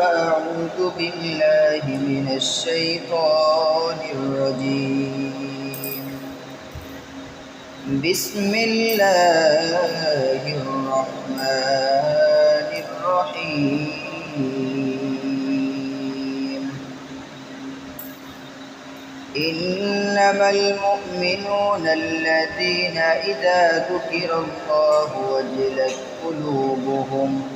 أعوذ بالله من الشيطان الرجيم. بسم الله الرحمن الرحيم. إنما المؤمنون الذين إذا ذكر الله وجلت قلوبهم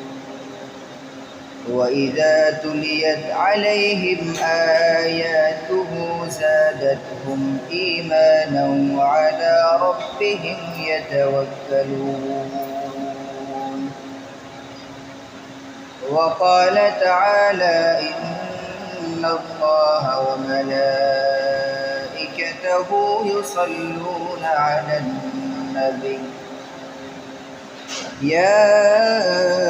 وإذا تليت عليهم آياته زادتهم إيمانا وعلى ربهم يتوكلون وقال تعالى إن الله وملائكته يصلون على النبي يا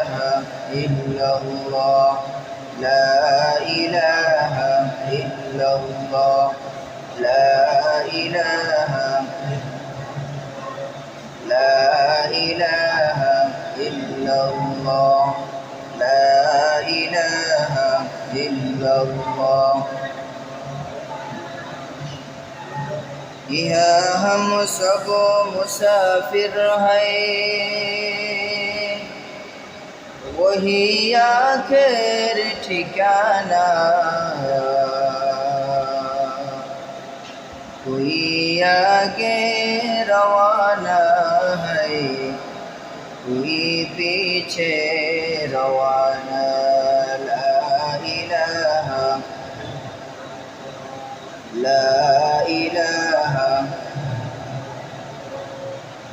إلا الله لا إله إلا الله لا إله لا إله إلا الله لا إله إلا الله यहाँ हम सब मुसाफिर हैं वही आखिर ठिकाना कोई आगे रवाना है कोई पीछे रवाना ला इलाहा ला इलाहा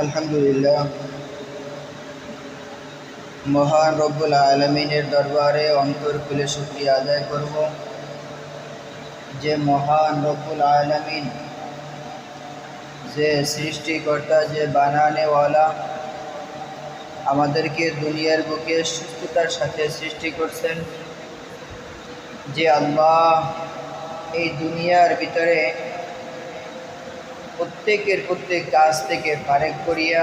আলহামদুলিল্লাহ। মহান রব্বুল আলমিনের দরবারে অন্তর খুলে শুক্রিয়া আদায় করব। যে মহান রব্বুল আলমিন, যে সৃষ্টিকর্তা, যে বানানেওয়ালা, আমাদেরকে দুনিয়ার বুকে সুস্থতার সাথে সৃষ্টি করছেন। যে আল্লাহ এই দুনিয়ার ভিতরে প্রত্যেকের প্রত্যেক কাজ থেকে ফারেক করিয়া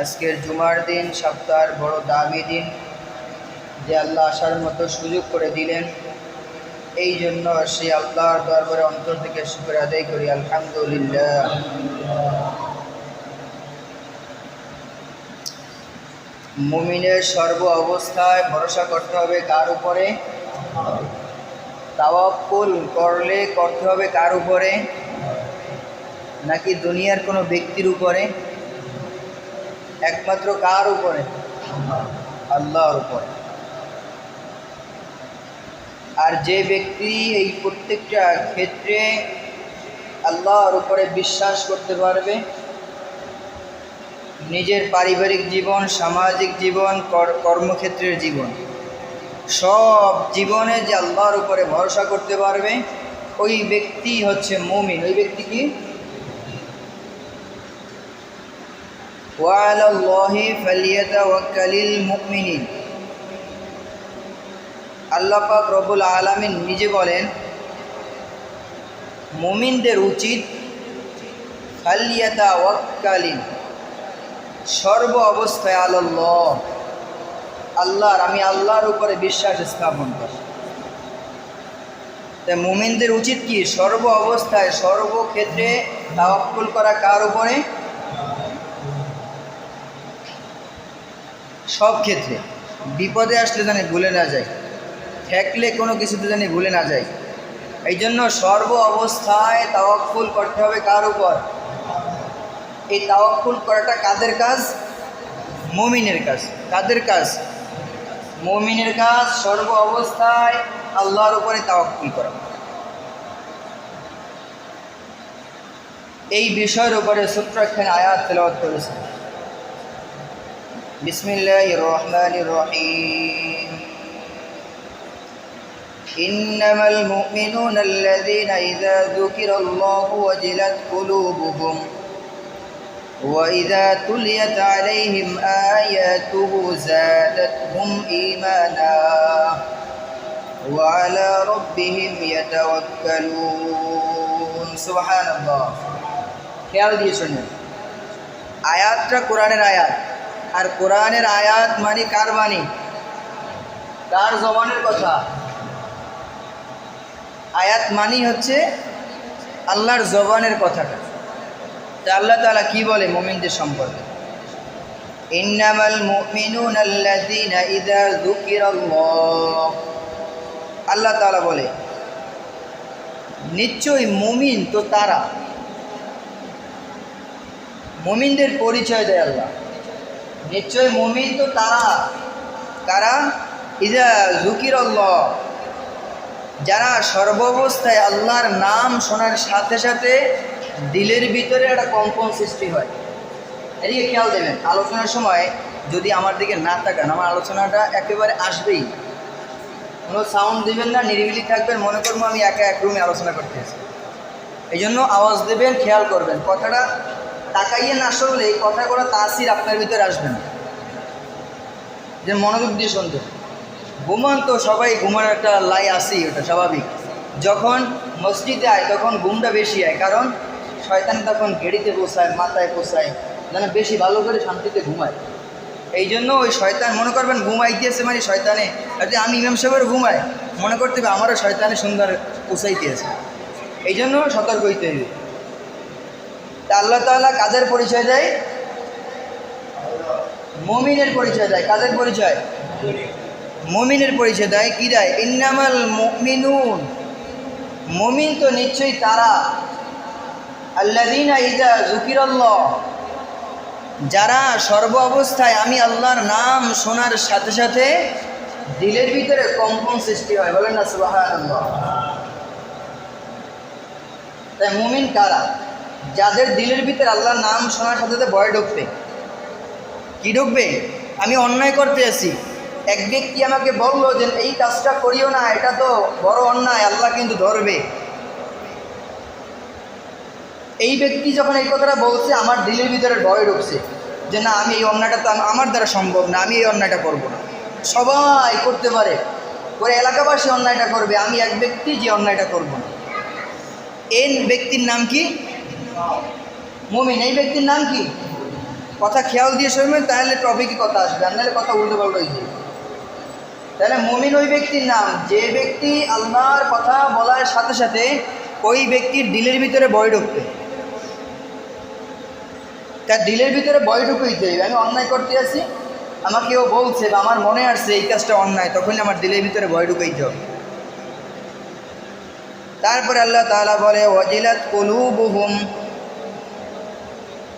আজকের জুমার দিন, সপ্তাহের বড় দামি দিন যে আল্লাহ আসার মতো সুযোগ করে দিলেন, এই জন্য সেই আল্লাহর দরবারে অন্তর থেকে শুক্র আদায় করি, আলহামদুলিল্লাহ। মুমিনের সর্ব অবস্থায় ভরসা করতে হবে কার উপরে? তাওয়াক্কুল করলে করতে হবে কার উপরে? নাকি দুনিয়ার কোনো ব্যক্তির উপরে? একমাত্র কার উপরে? আল্লাহর উপরে। আর যে ব্যক্তি এই প্রত্যেকটা ক্ষেত্রে আল্লাহর উপরে বিশ্বাস করতে পারবে, নিজের পারিবারিক জীবন, সামাজিক জীবন কর্মক্ষেত্রের জীবন, সব জীবনে যে আল্লাহর উপরে ভরসা করতে পারবে, ওই ব্যক্তি হচ্ছে মুমিন। ওই ব্যক্তি কি? আল্লাহ পাক রবুল আলমিন নিজে বলেন, মুমিনদের উচিত ফালিয়াতা ওয়াক্কালিন সর্ব অবস্থায় আল্লাহ আল্লাহর, আমি আল্লাহর উপরে বিশ্বাস স্থাপন করি। তাই মুমিনদের উচিত কি? সর্ব অবস্থায়, সর্বক্ষেত্রে তাওয়াক্কুল করা কার উপরে? সব ক্ষেত্রে। বিপদে আসলে জানি ভুলে না যায় ঠেকলে কোনো কিছুতে জানি ভুলে না যায় এই জন্য সর্ব অবস্থায় তাওয়াক্কুল করতে হবে কার উপর? এই তাওয়াক্কুল করাটা কাদের কাজ? মমিনের কাজ। কাদের কাজ? মমিনের কাজ সর্ব অবস্থায় আল্লাহর উপরে তাওয়াক্কুল করা। এই বিষয়ের উপরে সূত্র এখানে আয়াত তেলাওয়াত করেছে। বিসমিল্লাহ রহমান রহিম إنما المؤمنون الذين إذا ذكر الله وجلت قلوبهم وإذا تليت عليهم آياته زادتهم إيمانا وعلى ربهم يتوكلون سبحان الله খেয়াল দিয়ে শুনুন আয়াতটা কোরআনের আয়াত আর কোরআনের আয়াত মানে কার বাণী কার জবানের কথা? আয়াত মানি হচ্ছে আল্লাহর জবানের কথাটা। তা আল্লাহ তালা কি বলে মুমিনদের সম্পর্কে? আল্লাহ তাআলা বলে, নিশ্চয়ই মুমিন তো তারা। মুমিনদের পরিচয় দেয় আল্লাহ। নিশ্চয় মুমিন তো তারা। কারা? ইজা জুকির যারা সর্বাবস্থায় আল্লাহর নাম শোনার সাথে সাথে দিলের ভিতরে একটা কম্পন সৃষ্টি হয়। এদিকে খেয়াল দেবেন, আলোচনার সময় যদি আমার দিকে না তাকান, আমার আলোচনাটা একেবারে আসবেই। কোনো সাউন্ড দেবেন না, নিরিবিলি থাকবেন, মনে করব আমি একা এক রুমে আলোচনা করতে করতেছি। এই জন্য আওয়াজ দেবেন, খেয়াল করবেন। কথাটা তাকাইয়ে না শুনলে এই কথাগুলো তাসির আপনার ভিতরে আসবে না। যে মনোযোগ দিয়ে শুনতে। ঘুমান তো সবাই, ঘুমার একটা লাই আসেই ওটা স্বাভাবিক। যখন মসজিদে আয়, তখন ঘুমটা বেশি হয় কারণ শয়তান তখন ঘেড়িতে বসায়, মাথায় পোষায় যেন বেশি ভালো করে শান্তিতে ঘুমায়। এই জন্য ওই শয়তান, মনে করবেন ঘুমাইতেছে মানে শয়তানে। যদি আমি ইমাম সাহেবের ঘুমাই মনে করতে হবে আমারও শয়তানে সুন্দর পোষাইতেছে এই জন্য সতর্ক হইতে হবে। তা আল্লাহ তাআলা কাদের পরিচয় দেয়? মমিনের পরিচয় দেয়। কাদের পরিচয়? মমিনের পরিচয় দেয়। কি দেয়? ইন্নামাল মুমিনুন। মমিন তো নিশ্চয়ই তারা। আল্লাদিনা ইজা জুকিরাল্লাহ যারা সর্ব অবস্থায় আমি আল্লাহর নাম শোনার সাথে সাথে দিলের ভিতরে কম্পন সৃষ্টি হয়। বলেন না সুবহানাল্লাহ। তাই মুমিন কারা? যাদের দিলের ভিতরে আল্লাহর নাম শোনার সাথে সাথে ভয় ঢুকবে। কি ঢুকবে? আমি অন্যায় করতে আসি এক ব্যক্তি আমাকে বলল যে, এই কাজটা করিও না, এটা তো বড় অন্যায়, আল্লাহ কিন্তু ধরবে। এই ব্যক্তি যখন এই কথাটা বলছে, আমার দিলের ভিতরে ভয় ঢুকছে যে, না, আমি এই অন্যায়টা তো আমার দ্বারা সম্ভব না, আমি এই অন্যায়টা করব না। সবাই করতে পারে। ওরা এলাকাবাসী অন্যায়টা করবে, আমি এক ব্যক্তি যে অন্যায়টা করব না। এই ব্যক্তির নাম কি? মুমিন, এই ব্যক্তির নাম কি? কথা খেয়াল দিয়ে শুনবেন তাহলে টপিকে কথা আসবে। আর নাহলে কথা উল্টো পাল্টো হয়ে তাহলে মুমিন ওই ব্যক্তির নাম, যে ব্যক্তি আল্লাহর কথা বলার সাথে সাথে ওই ব্যক্তির দিলের ভিতরে বয় ঢুকবে। তার দিলের ভিতরে বয় ঢুকইতে হবে আমি অন্যায় করতে আছি, আমাকে কেউ বলছে বা আমার মনে আসছে এই কাজটা অন্যায়, তখন আমার দিলের ভিতরে ভয় ঢুকাইতে হবে তারপরে আল্লাহ তাআলা বলে, ওয়াজিলাত কুলুবুহুম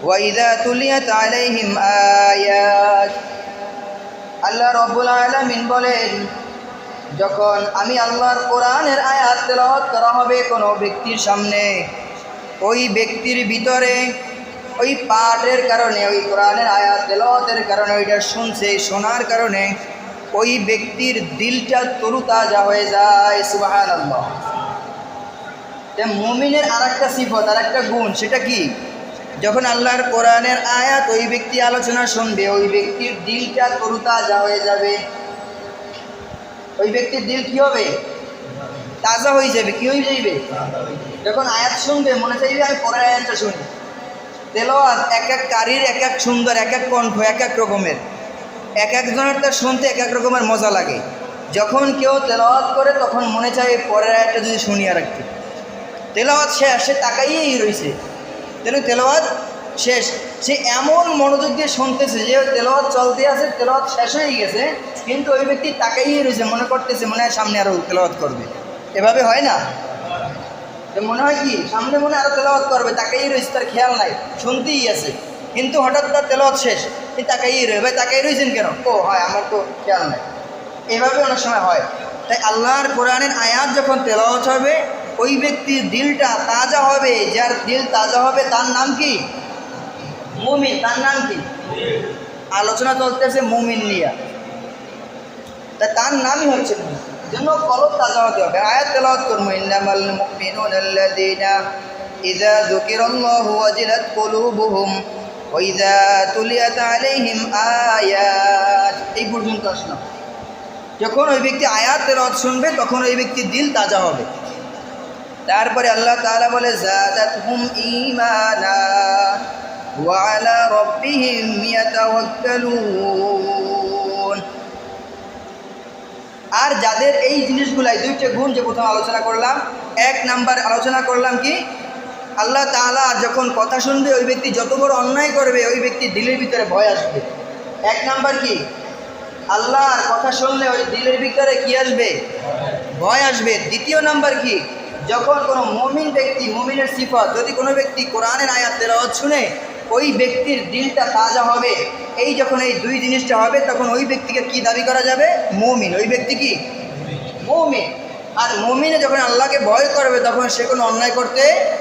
ওয়াইদা তুলিয়াত আলাইহিম আয়াত আল্লাহ রব্বুল আলামিন বলেন, যখন আমি আল্লাহর কোরআনের আয়াত তেলাওয়াত করা হবে কোনো ব্যক্তির সামনে, ওই ব্যক্তির ভিতরে ওই পাঠের কারণে, ওই কোরআনের আয়াত তেলাওয়াতের কারণে, ওইটা শুনছে, শোনার কারণে ওই ব্যক্তির দিলটা তরুতাজা হয়ে যায়, সুবহানাল্লাহ। যে মুমিনের আর একটা সিফত আর একটা গুণ, সেটা কি? যখন আল্লাহর কোরআনের আয়াত ওই ব্যক্তি আলোচনা শুনবে, ওই ব্যক্তির দিলটা তরুতাজা হয়ে যাবে। ওই ব্যক্তির দিল কি হবে? তাজা হয়ে যাবে, কি হয়ে যাইবে? যখন আয়াত শুনবে, মনে চাইবে, আমি পরের আয়াতটা শুনি। তেলাওয়াত এক এক কারির, এক এক সুন্দর, এক এক কণ্ঠ, এক এক রকমের। এক একজনের তার শুনতে এক এক রকমের মজা লাগে। যখন কেউ তেলাওয়াত করে, তখন মনে চায় পরের আয়াতটা যদি শুনি আর একটু তেলাওয়াত শেষ, সে তাকাইয়েই রয়েছে তেন তেলাওয়াত শেষ। সে এমন মনোযোগ দিয়ে শুনতেছে যে তেলাওয়াত চলতে আছে, তেলাওয়াত শেষ হয়ে গেছে, কিন্তু ওই ব্যক্তি তাকাইয়ে রয়েছে, মনে করতেছে, মনে হয় সামনে আরও তেলাওয়াত করবে। এভাবে হয় না? মনে হয় কি, সামনে মনে আরও তেলাওয়াত করবে, তাকাইয়ে রয়েছে, তার খেয়াল নাই, শুনতেই আছে। কিন্তু হঠাৎ তার তেলাওয়াত শেষ, এই তাকাইয়ে রয়ে, ভাই তাকাই রয়েছেন কেন? ও, হয়, আমার তো খেয়াল নাই। এভাবে অনেক সময় হয়। তাই আল্লাহর কোরআনের আয়াত যখন তেলাওয়াত হবে ওই ব্যক্তির দিলটা তাজা হবে, যার দিল তাজা হবে তার নাম কি? মুমিন, তার নাম কি? আলোচনা চলতেছে মুমিন নিয়া। তা তার নামই হচ্ছে। জন্য কলব তাজা হতে হবে। আয়াত তেলাওয়াত করব, ইন্নামাল মুমিনুন আল্লাযীনা ইযা যুকিরাল্লাহু ওয়াজিলাত কুলুবুহুম ওয়া ইযা তুলিয়াত আলাইহিম আয়াত। এই পর্যন্ত আসলাম। যখন ওই ব্যক্তি আয়াত তেলাওয়াত শুনবে, তখন ওই ব্যক্তির দিল তাজা হবে। তারপরে আল্লাহ তাআলা বলে, জাদাতহুম ঈমানা ওয়া আলা রাব্বিহিম ইয়াতাওয়াক্কালুন। আর যাদের এই জিনিসগুলাই দুইটা গুণ যে প্রথম আলোচনা করলাম, এক নাম্বার আলোচনা করলাম কি? আল্লাহ তাআলা যখন কথা শুনবে, ওই ব্যক্তি যত বড় অন্যায় করবে, ওই ব্যক্তি দিলের ভিতরে ভয় আসবে। এক নাম্বার কি? আল্লাহর কথা শুনলে ওই দিলের ভিতরে কি আসবে? ভয় আসবে। দ্বিতীয় নাম্বার কি? যখন কোনো মমিন ব্যক্তি, মমিনের সিফত, যদি কোনো ব্যক্তি কোরআনের আয়াত তেলাওয়াত শুনে, ওই ব্যক্তির দিলটা তাজা হবে। এই যখন এই দুই জিনিসটা হবে, তখন ওই ব্যক্তিকে কি দাবি করা যাবে? মমিন। ওই ব্যক্তি কি? মমিন। আর মমিনে যখন আল্লাহকে ভয় করবে, তখন সে কোনো অন্যায় করতে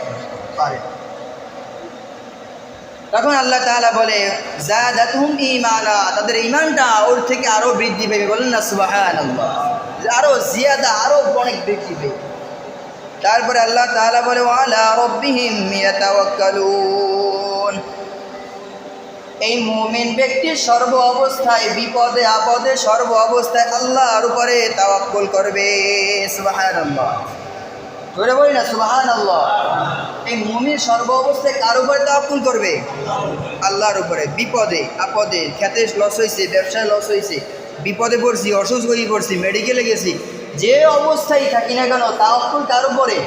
পারে তখন আল্লাহ তাআলা বলে, জাদাতুহুম ঈমানা। তাদের ইমানটা ওর থেকে আরও বৃদ্ধি পেবে। বলেন না, সুবহানাল্লাহ। আরও জিয়াদা আরও অনেক বৃদ্ধি পেবে। তারপরে আল্লাহ তাআলা বলে, ওয়ালা রাব্বিহিম এই মুমিন ব্যক্তির সর্ব অবস্থায়, বিপদে, আপদে সর্ব অবস্থায় আল্লাহর উপরে তাওয়াক্কুল করবে। সুবহানাল্লাহ। ধরে বলি না সুবাহান আল্লাহ এই মুমিন সর্ব অবস্থায় কার উপরে তাওয়াক্কুল করবে? আল্লাহর উপরে। বিপদে, আপদে খেতে লস হয়েছে ব্যবসায় লস হয়েছে বিপদে পড়ছি, অসুস্থ হয়ে পড়ছি মেডিকেলে গেছি যে অবস্থায় থাকি না কেন তাওয়াক্কুল কার উপরে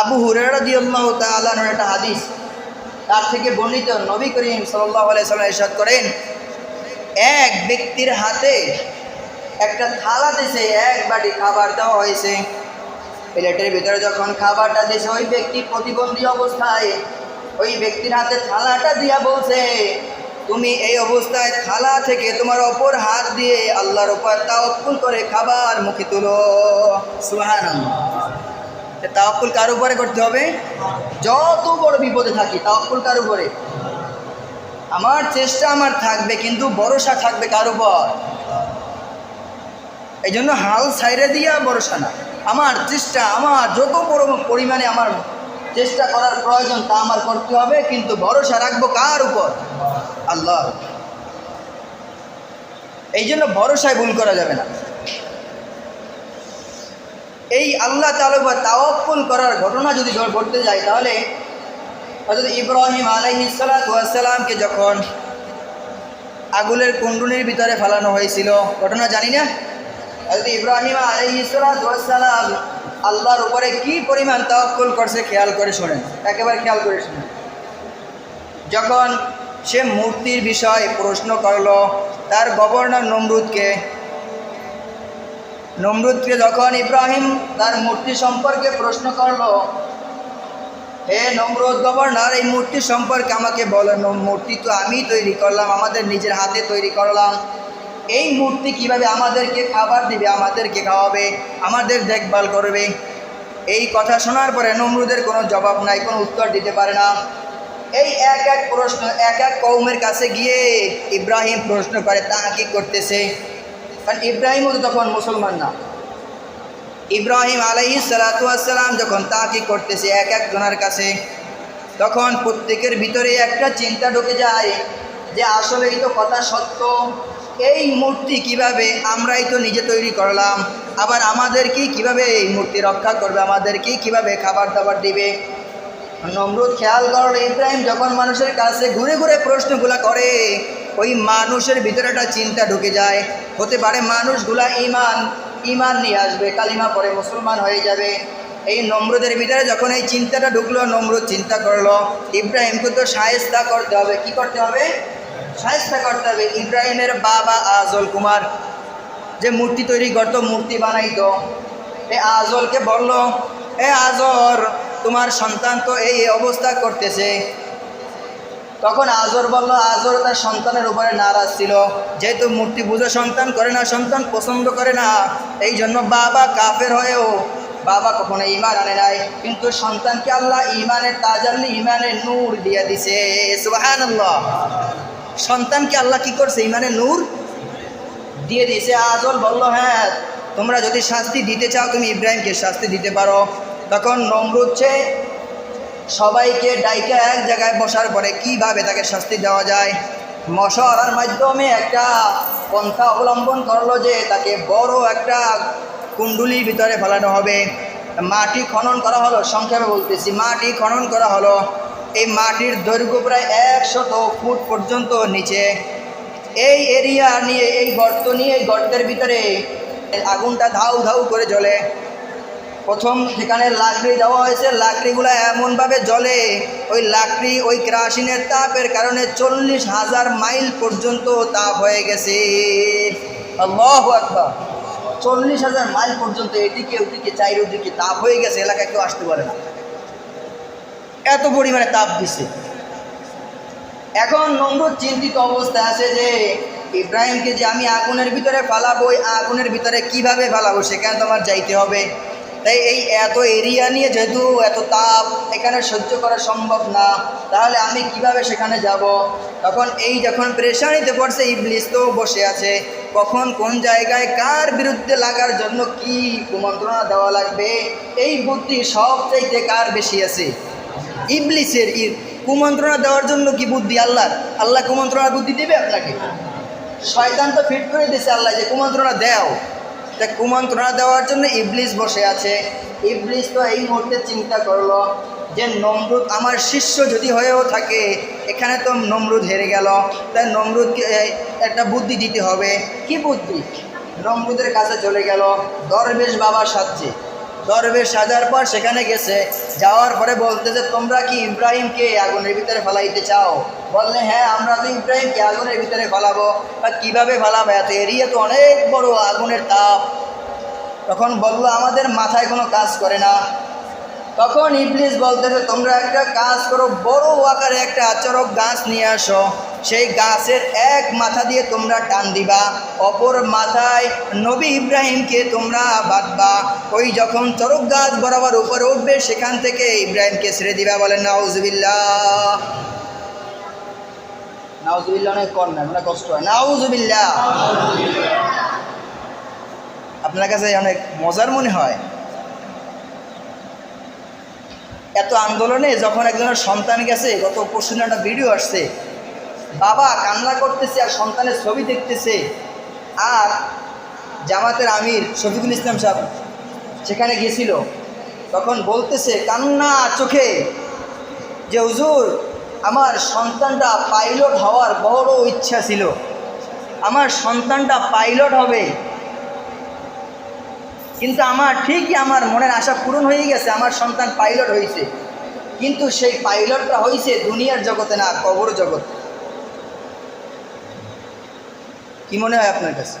আবু হুরেরা দিয়াল্লাহ তাআলার একটা হাদিস, তার থেকে বর্ণিত। নবী করিম সাল্লাল্লাহু আলাইহি করেন, এক ব্যক্তির হাতে একটা থালা দিছে, এক বাটি খাবার দেওয়া হয়েছে। প্লেটের ভিতরে যখন খাবারটা দিয়েছে ওই ব্যক্তি প্রতিবন্ধী অবস্থায় ওই ব্যক্তির হাতে থালাটা দিয়া বলছে তুমি এই অবস্থায় থালা থেকে তোমার অপর হাত দিয়ে আল্লাহর উপর তাওয়াক্কুল করে খাবার মুখে তুলো। সুবহানাল্লাহ। তাওয়াক্কুল কার উপরে করতে হবে? যত বড় বিপদে থাকি, তাওয়াক্কুল কার উপরে? আমার চেষ্টা আমার থাকবে, কিন্তু ভরসা থাকবে কার উপর? এই জন্য হাল সাইরে দিয়া ভরসা না। আমার চেষ্টা, আমার যত বড় পরিমাণে আমার চেষ্টা করার প্রয়োজন তা আমার করতে হবে, কিন্তু ভরসা রাখব কার উপর? আল্লাহ। এই জন্য ভরসায় ভুল করা যাবে না। এই আল্লাহ তালবা তাওয়াক্কুল করার ঘটনা যদি ঘটতে যায়, তাহলে হজরত ইব্রাহিম আলাইসালামকে যখন আগুলের কুণ্ডুলির ভিতরে ফেলানো হয়েছিল, ঘটনা জানি না? হজরত ইব্রাহিম আলাইসালাম আল্লাহর উপরে কি পরিমাণ তাওয়াক্কুল করছে খেয়াল করে শোনেন, একেবারে খেয়াল করে শোনেন। যখন সে মূর্তির বিষয়ে প্রশ্ন করল, তার গভর্নর নমরুদকে নমরুদকে যখন ইব্রাহিম তার মূর্তি সম্পর্কে প্রশ্ন করল, হে নমরুদ গভর্নর, এই মূর্তি সম্পর্কে আমাকে বলো মূর্তি তো আমি তৈরি করলাম, আমাদের নিজের হাতে তৈরি করলাম। এই মূর্তি কীভাবে আমাদেরকে খাবার দিবে, আমাদেরকে খাওয়াবে, আমাদের দেখভাল করবে? এই কথা শোনার পরে নমরুদের কোনো জবাব নাই, কোনো উত্তর দিতে পারে না। এই এক এক প্রশ্ন, এক এক কৌমের কাছে গিয়ে ইব্রাহিম প্রশ্ন করে তা কি করতেছে? কারণ ইব্রাহিমও তো তখন মুসলমান না। ইব্রাহিম আলাইহি সালাতাম যখন তা কি করতেছে এক একজনের কাছে, তখন প্রত্যেকের ভিতরে একটা চিন্তা ঢুকে যায় যে আসলেই তো কথা সত্য। এই মূর্তি কীভাবে আমরাই তো নিজে তৈরি করলাম? আবার আমাদেরকে কীভাবে এই মূর্তি রক্ষা করবে? আমাদেরকে কীভাবে খাবার দাবার দিবে? নমরুদ খেয়াল করল, ইব্রাহিম যখন মানুষের কাছে ঘুরে ঘুরে প্রশ্নগুলা করে, ওই মানুষের ভিতরে একটা চিন্তা ঢুকে যায়। হতে পারে মানুষগুলা ইমান ইমান নিয়ে আসবে, কালিমা পরে মুসলমান হয়ে যাবে। এই নম্রদের ভিতরে যখন এই চিন্তাটা ঢুকলো, নমরুদ চিন্তা করল, ইব্রাহিমকে তো সাহেস্তা করতে হবে। কি করতে হবে? সাহেস্তা করতে হবে ইব্রাহিমের বাবা আজল কুমার। যে মূর্তি তৈরি করতো, মূর্তি বানাইতো। এ আজলকে বলল, এ আজর তোমার সন্তান তো এই অবস্থা করতেছে। তখন আজর বলল আজর তার সন্তানের উপরে নারাজ ছিল। যেহেতু মূর্তি পুজো সন্তান করে না, সন্তান পছন্দ করে না এই জন্য বাবা কাফের হয়েও বাবা কখনো ইমান আনে নাই। কিন্তু সন্তানকে আল্লাহ ইমানের তাজাল্লি ইমানের নূর দিয়ে দিছে। সুবহানাল্লাহ। সন্তানকে আল্লাহ কি করছে? ইমানের নূর দিয়ে দিয়েছে। আজল বলল হ্যাঁ তোমরা যদি শাস্তি দিতে চাও, তুমি ইব্রাহিমকে শাস্তি দিতে পারো। তখন নমরুদ চেয়ে সবাইকে ডাইকা এক জায়গায় বসার পরে কীভাবে তাকে শাস্তি দেওয়া যায়? মশার মাধ্যমে একটা পন্থা অবলম্বন করল যে তাকে বড় একটা কুণ্ডুলির ভিতরে ফেলানো হবে। মাটি খনন করা হলো, সংক্ষেপে বলতেছি, মাটি খনন করা হলো। এই মাটির দৈর্ঘ্য প্রায় একশত ফুট পর্যন্ত নিচে। এই এরিয়া নিয়ে, এই গর্ত নিয়ে, এই গর্তের ভিতরে আগুনটা ধাউ ধাউ করে জ্বলে। প্রথম সেখানে লাকড়ি দেওয়া হয়েছে। লাকড়িগুলো এমনভাবে জ্বলে, ওই লাকড়ি, ওই কেরাসিনের তাপের কারণে চল্লিশ হাজার মাইল পর্যন্ত তাপ হয়ে গেছে। চল্লিশ হাজার মাইল পর্যন্ত এদিকে ওদিকে চাইর ওদিকে তাপ হয়ে গেছে, এলাকায় কেউ আসতে পারে না। এত পরিমাণে তাপ দিছে। এখন নমরুদ চিন্তিত অবস্থায় আছে যে, ইব্রাহিমকে যে আমি আগুনের ভিতরে ফালাবো আগুনের ভিতরে কীভাবে ফালাবো সেখানে তো আমার যাইতে হবে। তাই এই এত এরিয়া নিয়ে যেহেতু এত তাপ, এখানে সহ্য করা সম্ভব না, তাহলে আমি কীভাবে সেখানে যাব? তখন এই যখন প্রেশানিতে পড়ছে, ইবলিস তো বসে আছে, কখন কোন জায়গায় কার বিরুদ্ধে লাগার জন্য কি কুমন্ত্রণা দেওয়া লাগবে? এই বুদ্ধি সব চাইতে কার বেশি আছে? ইবলিসের ই কুমন্ত্রণা দেওয়ার জন্য কি বুদ্ধি? আল্লাহ আল্লাহ কুমন্ত্রণার বুদ্ধি দেবে আপনাকে। শয়তান তো ফিট করে দিয়েছে আল্লাহ যে কুমন্ত্রণা দেও। তা কুমন্ত্রণা দেওয়ার জন্য ইবলিস বসে আছে। ইবলিস তো এই মুহূর্তে চিন্তা করল যে নমরুদ আমার শিষ্য যদি হয়েও থাকে, এখানে তো নমরুদ হেরে গেল। তাই নমরুদকে একটা বুদ্ধি দিতে হবে। কি বুদ্ধি? নমরুদের কাছে চলে গেল। দরবেশ বাবার সাথে দরবেশ সাজার পর সেখানে গেছে। যাওয়ার পরে বলতেছে, তোমরা কি ইব্রাহিমকে আগুনের ভিতরে ফেলাইতে চাও? বললে হ্যাঁ আমরা তো ইব্রাহিমকে আগুনের ভিতরে ফেলাবো। বা কীভাবে ফেলাবো? এত এরিয়া তো অনেক বড় আগুনের তাপ। তখন বলল, আমাদের মাথায় কোনো কাজ করে না। তখন ইবলিস বলতেছে, তোমরা একটা কাজ করো, বড় আকারে একটা আচরক গাছ নিয়ে আসো। সেই গাছের এক মাথা দিয়ে তোমরা টান দিবা, অপর মাথায় নবী ইব্রাহিমকে তোমরা বাঁধবা। ওই যখন চরক গাছ বরাবর উপরে উঠবে, সেখান থেকে ইব্রাহিমকে ছেড়ে দিবা বলেন নাউজবিল্লাহ। নাউজবিল্লাহ অনেক কর না, অনেক কষ্ট হয়। নাউজবিল্লাহ। আপনার কাছে অনেক মজার মনে হয়? এত আন্দোলনে যখন একজনের সন্তান গেছে, গত পরশু একটা ভিডিও আসছে। বাবা কান্না করতেছে আর সন্তানের ছবি দেখতেছে। আর জামাতের আমির শফিকুল ইসলাম সাহেব সেখানে গিয়েছিল তখন বলতেছে, কান্না চোখে। যে, হুজুর, আমার সন্তানটা পাইলট হওয়ার বড় ইচ্ছা ছিল। আমার সন্তানটা পাইলট হবে। কিন্তু আমার ঠিকই আমার মনের আশা পূরণ হয়ে গেছে, আমার সন্তান পাইলট হয়েছে। কিন্তু সেই পাইলটটা হয়েছে দুনিয়ার জগতে না কবর জগতে। কি মনে হয় আপনার কাছে?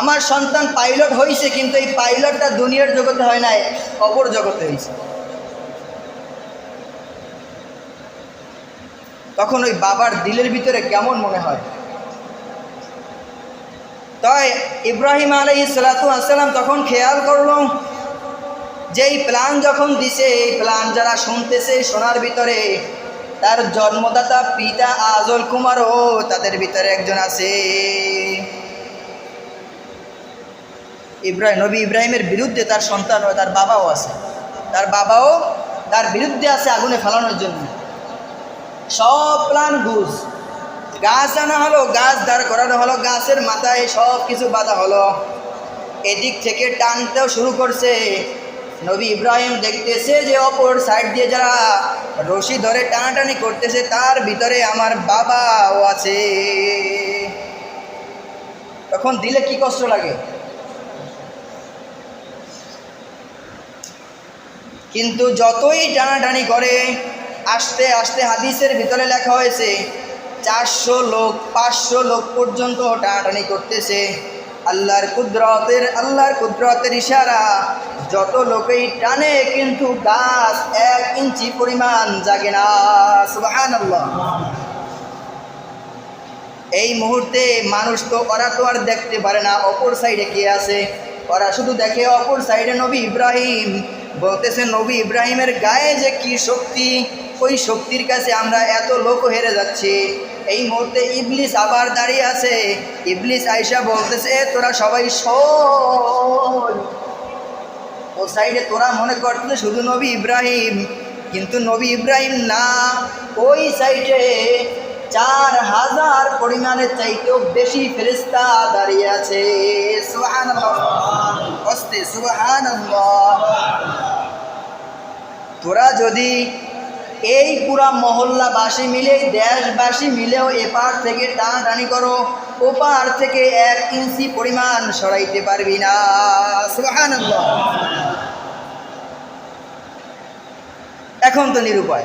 আমার সন্তান পাইলট হয়েছে কিন্তু এই পাইলটটা দুনিয়ার জগতে হয় নাই, কবর জগতে হয়েছে তখন ওই বাবার দিলের ভিতরে কেমন মনে হয়? তাই ইব্রাহিম আলাই সালাতাম তখন খেয়াল করল যে এই প্ল্যান যখন দিছে, এই প্ল্যান যারা শুনতেছে শোনার ভিতরে, তার জন্মদাতা পিতা আজল কুমারও তাদের ভিতরে একজন আছে। ইব্রাহিম, নবী ইব্রাহিমের বিরুদ্ধে তার সন্তান তার বাবাও আছে। তার বাবাও তার বিরুদ্ধে আছে আগুনে ফেলানোর জন্য। সব প্ল্যান ঘুষ গাছ আনা হলো, গাছ দাঁড় করানো হলো, গাছের মাথায় সব কিছু বাঁধা হলো। এদিক থেকে টানতেও শুরু করছে। নবী ইব্রাহিম দেখতেছে যে অপর সাইড দিয়ে যারা রশি ধরে টানাটানি করতেছে, তার ভিতরে আমার বাবাও আছে। তখন দিলে কি কষ্ট লাগে? কিন্তু যতই টানাটানি করে, আস্তে আস্তে হাদিসের ভিতরে লেখা হয়েছে চারশো লোক, পাঁচশো লোক পর্যন্ত টানাটানি করতেছে। আল্লাহর কুদরতের আল্লাহর কুদরতের ইশারা। যত লোকেই টানে কিন্তু গাছ এক ইঞ্চি পরিমাণ জাগে না। এই মুহূর্তে মানুষ তো ওরা তো আর দেখতে পারে না, অপর সাইডে কে আছে? ওরা শুধু দেখে অপর সাইডে নবী ইব্রাহিম। বলতেছে নবী ইব্রাহিমের গায়ে যে কি শক্তি ওই শক্তির কাছে আমরা এত লোক হেরে যাচ্ছি। এই মুহূর্তে ইবলিস আবার দাঁড়িয়ে আছে। ইবলিস আইসা বলতেছে "এ, তোরা সবাই ও সাইডে তোরা মনে করতেছে শুধু নবী ইব্রাহিম কিন্তু নবী ইব্রাহিম না ওই সাইডে চার হাজার পরিমাণের চাইতেও বেশি ফেরিস্তা দাঁড়িয়ে আছে। তোরা যদি এই পুরা মহল্লাবাসী মিলে, দেশবাসী মিলেও এপার থেকে টানাটানি করো, ওপার থেকে এক ইঞ্চি পরিমাণ সরাইতে পারবি না। সুবহানাল্লাহ। এখন তো নিরুপায়।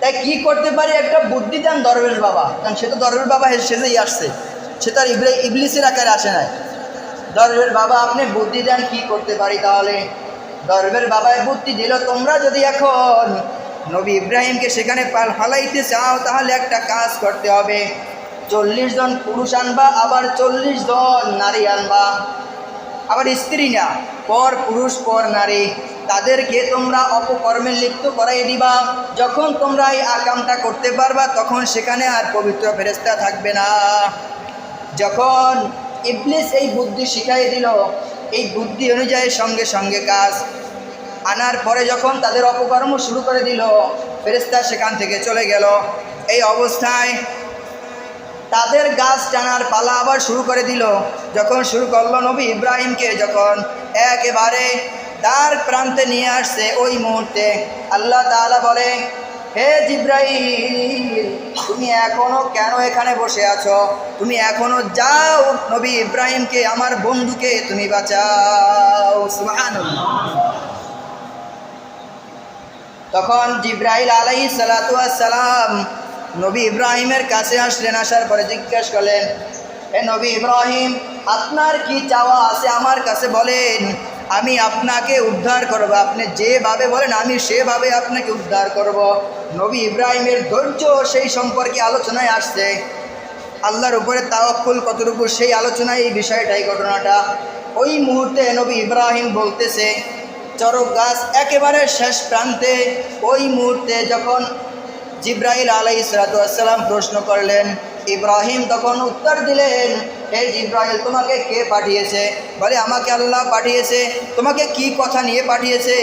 তাই কি করতে পারি? একটা বুদ্ধি দেন দরবেশ বাবা। কারণ সে তো দরবেশ বাবা সেজেই আসছে, সে তো আর ইবলি ইবলিসের আকারে আসে নাই। দরবের বাবা, আপনি বুদ্ধি দেন কি করতে পারি তাহলে? দরবের বাবায় বুদ্ধি দিল, তোমরা যদি এখন নবী ইব্রাহিমকে সেখানে পাল ফালাইতে চাও, তাহলে একটা কাজ করতে হবে। চল্লিশ জন পুরুষ আনবা, আবার চল্লিশ জন নারী আনবা। আবার স্ত্রী না, পর পুরুষ, পর নারী। তাদেরকে তোমরা অপকর্মে লিপ্ত করাই দিবা। যখন তোমরা এই আকামটা করতে পারবা, তখন সেখানে আর পবিত্র ফেরেস্তা থাকবে না। যখন ইবলিস এই বুদ্ধি শিখাই দিল, এই বুদ্ধি অনুযায়ী সঙ্গে সঙ্গে কাজ। আনার পরে যখন তাদের অপকর্ম শুরু করে দিল ফেরেস্তা সেখান থেকে চলে গেল। এই অবস্থায় তাদের গাছ টানার পালা আবার শুরু করে দিল। যখন শুরু করল নবী ইব্রাহিমকে, যখন একেবারে তার প্রান্তে নিয়ে আসছে ওই মুহূর্তে। আল্লাহ তাআলা বলে, হে জিব্রাহিম তুমি এখনও কেন এখানে বসে আছো? তুমি এখনও যাও নবী ইব্রাহিমকে, আমার বন্ধুকে, তুমি বাঁচাও। সুবহানাল্লাহ। তখন জিব্রাইল আলাই সালাম নবী ইব্রাহিমের কাছে আসলেন, আসার পরে জিজ্ঞেস করলেন, হে নবী ইব্রাহিম, আপনার কি চাওয়া আছে? আমার কাছে বলেন। আমি আপনাকে উদ্ধার করব। আপনি যেভাবে বলেন, আমি সেভাবে আপনাকে উদ্ধার করব। নবী ইব্রাহিমের ধৈর্য সেই সম্পর্কে আলোচনায় আসছে। আল্লাহর উপরে তাওয়াক্কুল কতটুকু সেই আলোচনায় এই বিষয়টাই ঘটনাটা। ওই মুহূর্তে নবী ইব্রাহিম বলতেছে, চরক গাছ একেবারে শেষ প্রান্তে। ওই মুহূর্তে যখন জিব্রাইল আলাই সালাতাম প্রশ্ন করলেন ইব্রাহিম তখন উত্তর দিলেন, হে জিব্রাইল, তোমাকে কে পাঠিয়েছে? বলে, আমাকে আল্লাহ পাঠিয়েছে। তোমাকে কি কথা নিয়ে পাঠিয়েছে?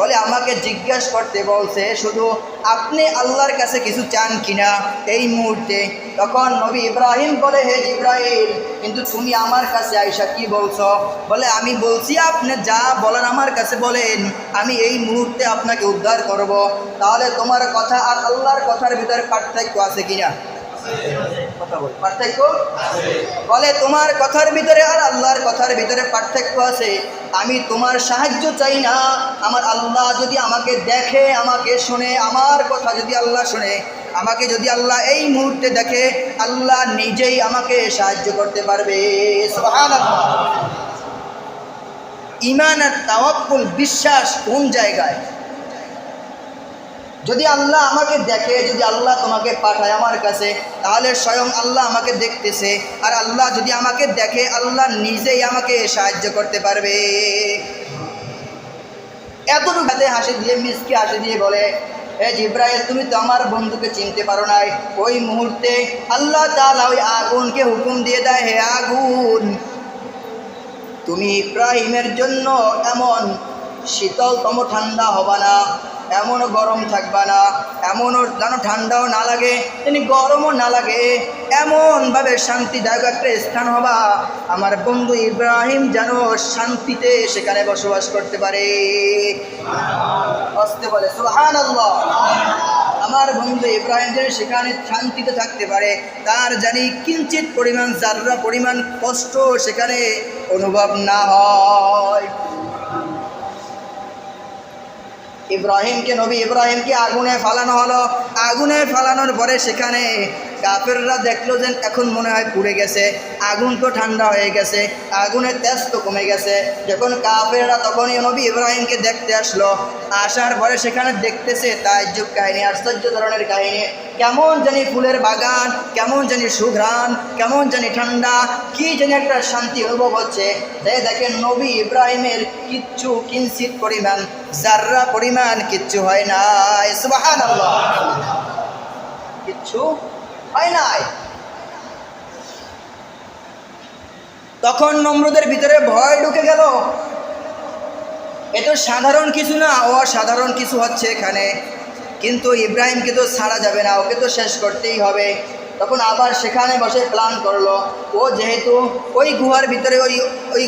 বলে, আমাকে জিজ্ঞেস করতে বলছে, শুধু আপনি আল্লাহর কাছে কিছু চান কিনা এই মুহূর্তে? তখন নবী ইব্রাহিম বলে, হে জিব্রাইল, কিন্তু তুমি আমার কাছে আইসা কি বলছো? বলে, আমি বলছি, আপনি যা বলেন আমার কাছে বলেন, আমি এই মুহূর্তে আপনাকে উদ্ধার করব। তাহলে তোমার কথা আর আল্লাহর কথার ভিতরে পার্থক্য আছে কিনা? পার্থক্য? বলে, তোমার কথার ভিতরে আর আল্লাহর কথার ভিতরে পার্থক্য আছে। আমি তোমার সাহায্য চাই না। আমার আল্লাহ যদি আমাকে দেখে, আমাকে শুনে, আমার কথা যদি আল্লাহ শুনে, আমাকে যদি আল্লাহ এই মুহূর্তে দেখে, আল্লাহ নিজেই আমাকে সাহায্য করতে পারবে। ইমান আর তাওয়াক্কুল বিশ্বাস কোন জায়গায়? যদি আল্লাহ আমাকে দেখে, যদি আল্লাহ তোমাকে পাঠায় আমার কাছে, তাহলে স্বয়ং আল্লাহ আমাকে দেখতেছে। আর আল্লাহ যদি আমাকে দেখে, আল্লাহ নিজেই আমাকে সাহায্য করতে পারবে। এতটুকু হাতে হাসি দিয়ে, মিসকে হাসি দিয়ে বলে হে জিব্রাইল, তুমি তো আমার বন্ধুকে চিনতে পারো নাই। ওই মুহূর্তে আল্লাহ তাআলা ওই আগুনকে হুকুম দিয়ে দেয়, হে আগুন, তুমি ইব্রাহিমের জন্য এমন শীতলতম ঠান্ডা হবা না। এমনও গরম থাকবা না, এমনও যেন ঠান্ডাও না লাগে তিনি গরমও না লাগে। এমনভাবে শান্তিদায়ক একটা স্থান হবা। আমার বন্ধু ইব্রাহিম যেন শান্তিতে সেখানে বসবাস করতে পারে। আসতে বলে সুহান আমার বন্ধু ইব্রাহিম যেন সেখানে শান্তিতে থাকতে পারে। তার জানি কিঞ্চিত পরিমাণ যাররা পরিমাণ কষ্ট সেখানে অনুভব না হয়। ইব্রাহিমকে নবী ইব্রাহিমকে আগুনে ফালানো হলো। আগুনে ফালানোর পরে সেখানে কাফেররা দেখল যে এখন মনে হয় পুড়ে গেছে, আগুন তো ঠান্ডা হয়ে গেছে, আগুনের তেজ তো কমে গেছে। যখন কাফেররা তখনই নবী ইব্রাহিমকে দেখতে আসলো, আসার পরে সেখানে দেখতেছে তাজ্জুব কাহিনী, আশ্চর্য ধরনের কাহিনী। কেমন জানি ফুলের বাগান, কেমন জানি সুঘ্রাণ, কেমন জানি ঠান্ডা, কি জানি একটা শান্তি অনুভব হচ্ছে। যে দেখেন, নবী ইব্রাহিমের কিচ্ছু কিঞ্চিত পরিমাণ, যার্রা পরিমাণ কিচ্ছু হয় না কিচ্ছু হয় নাই? তখন নম্রদের ভিতরে ভয় ঢুকে গেল। এ তো সাধারণ কিছু না, অসাধারণ কিছু হচ্ছে এখানে। কিন্তু ইব্রাহিমকে তো ছাড়া যাবে না, ওকে তো শেষ করতেই হবে। তখন আবার সেখানে বসে প্ল্যান করল। ও যেহেতু ওই গুহার ভিতরে, ওই ওই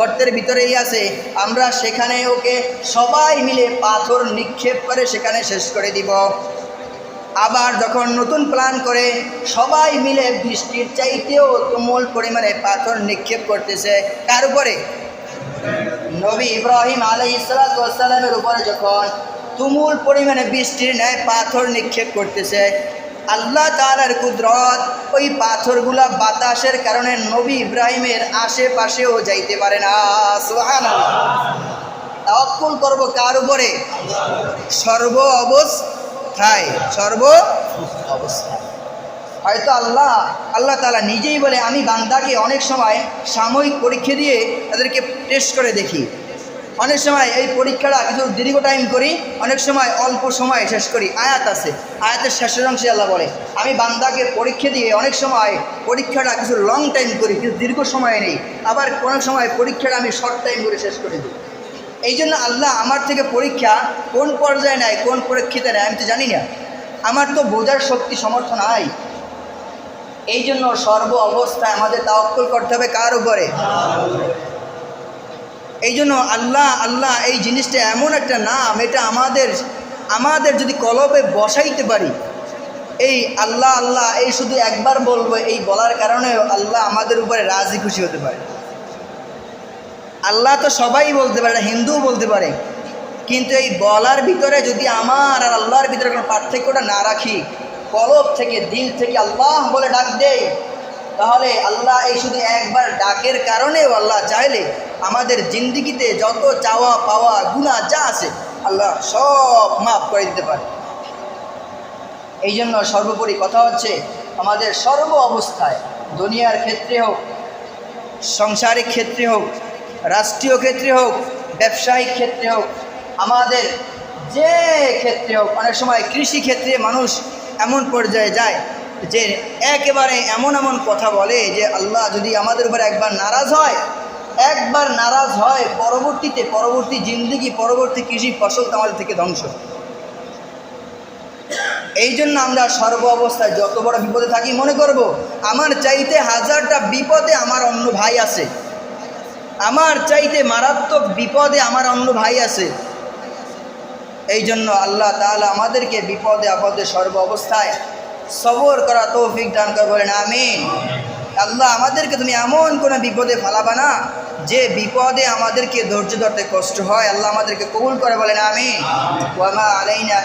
গর্তের ভিতরেই আছে, আমরা সেখানে ওকে সবাই মিলে পাথর নিক্ষেপ করে সেখানে শেষ করে দিব। আবার যখন নতুন প্ল্যান করে সবাই মিলে বৃষ্টির চাইতেও তুমুল পরিমাণে পাথর নিক্ষেপ করতেছে। কার উপরে? নবী ইব্রাহিম আলাই ইসলাতামের উপরে যখন তুমুল পরিমাণে বৃষ্টির ন্যায় পাথর নিক্ষেপ করতেছে, আল্লাহ তালার কুদরত ওই পাথরগুলা বাতাসের কারণে নবী ইব্রাহিমের আশেপাশেও যাইতে পারে না। সোহান তাওয়াক্কুল করব কার উপরে? সর্ব অবস্থায় সর্ব অবস্থায় হয়তো আল্লাহ আল্লাহ তালা নিজেই বলে, আমি বান্দাকে অনেক সময় সাময়িক পরীক্ষা দিয়ে তাদেরকে টেস্ট করে দেখি। অনেক সময় এই পরীক্ষাটা কিছু দীর্ঘ টাইম করি, অনেক সময় অল্প সময় শেষ করি। আয়াত আছে। আয়াতের শেষের অংশে আল্লাহ বলে, আমি বান্দাকে পরীক্ষা দিয়ে অনেক সময় পরীক্ষাটা কিছু লং টাইম করি, কিছু দীর্ঘ সময় নেই। আবার কোনো সময় পরীক্ষাটা আমি শর্ট টাইম করে শেষ করে দিই। এই জন্য আল্লাহ আমার থেকে পরীক্ষা কোন পর্যায়ে নেয়, কোন পরীক্ষিতে নেয়, আমি তো জানি না। আমার তো বোঝার শক্তি সমর্থ নাই। এই জন্য সর্ব অবস্থায় আমাদের তাওয়াক্কুল করতে হবে কার উপরে? এই জন্য আল্লাহ আল্লাহ এই জিনিসটা এমন একটা নাম, এটা আমাদের আমাদের যদি কলবে বসাইতে পারি, এই আল্লাহ আল্লাহ, এই শুধু একবার বলব, এই বলার কারণে আল্লাহ আমাদের উপরে রাজি খুশি হতে পারে। আল্লাহ তো সবাই বলতে পারে হিন্দুও বলতে পারে। কিন্তু এই বলার ভিতরে যদি আমার আর আল্লাহর ভিতরে কোনো পার্থক্যটা না রাখি, কলব থেকে, দিল থেকে আল্লাহ বলে ডাক দেয়, তাহলে আল্লাহ এই শুধু একবার ডাকের কারণেও আল্লাহ চাইলে আমাদের জিন্দিগিতে যত চাওয়া পাওয়া গুণা যা আছে, আল্লাহ সব মাফ করে দিতে পারে। এই জন্য সর্বোপরি কথা হচ্ছে, আমাদের সর্ব অবস্থায়, দুনিয়ার ক্ষেত্রে হোক, সংসারিক ক্ষেত্রে হোক রাষ্ট্রীয় ক্ষেত্রে হোক, ব্যবসায়িক ক্ষেত্রে হোক, আমাদের যে ক্ষেত্রে হোক, অনেক সময় কৃষি ক্ষেত্রে মানুষ এমন পর্যায়ে যায় যে একেবারে এমন এমন কথা বলে যে আল্লাহ যদি আমাদের উপরে একবার নারাজ হয়, একবার নারাজ হয়, পরবর্তীতে পরবর্তী জিন্দগি, পরবর্তী কৃষি ফসল আমাদের থেকে ধ্বংস। এই জন্য আমরা সর্ব অবস্থায় যত বড় বিপদে থাকি, মনে করব, আমার চাইতে হাজারটা বিপদে আমার অন্য ভাই আছে। আমার চাইতে মারাত্মক বিপদে আমার অন্য ভাই আছে। এই জন্য আল্লাহ তাআলা আমাদেরকে বিপদে আপদে সর্ব অবস্থায় সবর করা তৌফিক দান করে আমিন। আল্লাহ আমাদেরকে তুমি এমন কোনো বিপদে ফালাবা না, যে বিপদে আমাদেরকে ধৈর্য ধরতে কষ্ট হয়। আল্লাহ আমাদেরকে কবুল করে বলেন ওয়ামা আলাইনা